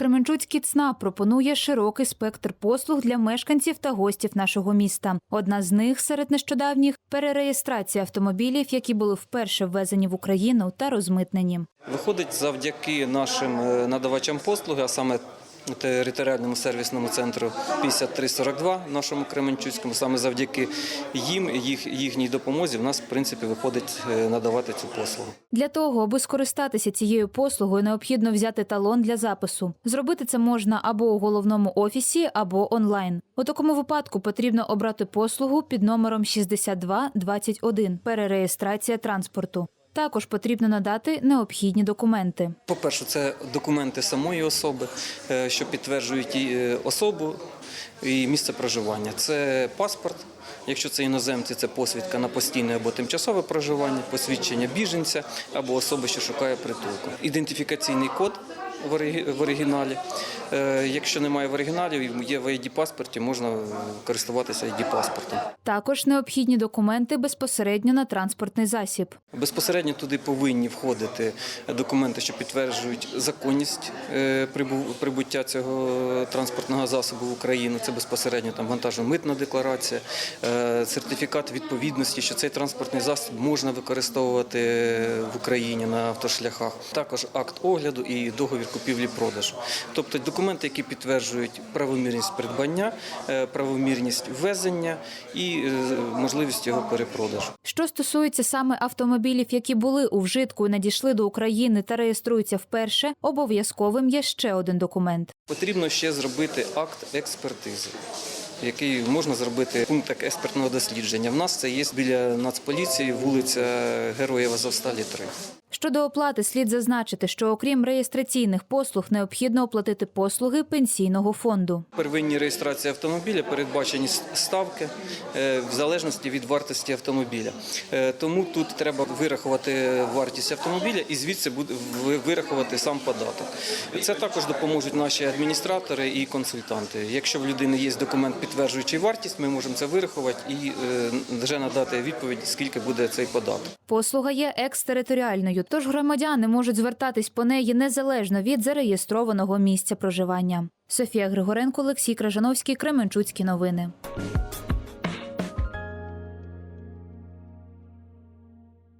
Кременчуцький ЦНАП пропонує широкий спектр послуг для мешканців та гостів нашого міста. Одна з них серед нещодавніх перереєстрація автомобілів, які були вперше ввезені в Україну та розмитнені. Виходить завдяки нашим е, надавачам послуги, а саме територіальному сервісному центру 5342 нашому Кременчуцькому, саме завдяки їм, їх, їхній допомозі, в нас в принципі виходить е, надавати цю послугу. Для того, аби скористатися цією послугою, необхідно взяти талон для запису. Зробити це можна або у головному офісі, або онлайн. У такому випадку потрібно обрати послугу під номером 6221 – перереєстрація транспорту. Також потрібно надати необхідні документи. По-перше, це документи самої особи, е, що підтверджують е, особу і місце проживання. Це паспорт. Якщо це іноземці, це посвідка на постійне або тимчасове проживання, посвідчення біженця або особи, що шукає притулку. Ідентифікаційний код в оригіналі. Е, Якщо немає в оригіналі, є в id паспорті, можна користуватися id паспортом. Також необхідні документи безпосередньо на транспортний засіб. Безпосередньо туди повинні входити документи, що підтверджують законність е, прибуття цього транспортного засобу в Україну. Це безпосередньо там вантажно-митна декларація, е, сертифікат відповідності, що цей транспортний засіб можна використовувати в Україні на автошляхах. Також акт огляду і договір купівлі-продажу. Тобто документи, які підтверджують правомірність придбання, е, правомірність ввезення і е, можливість його перепродажу. Що стосується саме автомобілів, які були у вжитку і надійшли до України та реєструються вперше, обов'язковим є ще один документ. Потрібно ще зробити акт експертизи, який можна зробити в пунктах експертного дослідження. В нас це є біля Нацполіції, вулиця Героїв Азовсталі 3. Щодо оплати, слід зазначити, що окрім реєстраційних послуг, необхідно оплатити послуги пенсійного фонду. Первинні реєстрації автомобіля передбачені ставки е, в залежності від вартості автомобіля. Е, Тому тут треба вирахувати вартість автомобіля і звідси буде вирахувати сам податок. Це також допоможуть наші адміністратори і консультанти. Якщо в людини є документ, підтверджуючий вартість, ми можемо це вирахувати і е, вже надати відповідь, скільки буде цей податок. Послуга є екстериторіальною, тож громадяни можуть звертатись по неї незалежно від зареєстрованого місця проживання. Софія Григоренко, Олексій Кражановський, Кременчуцькі новини.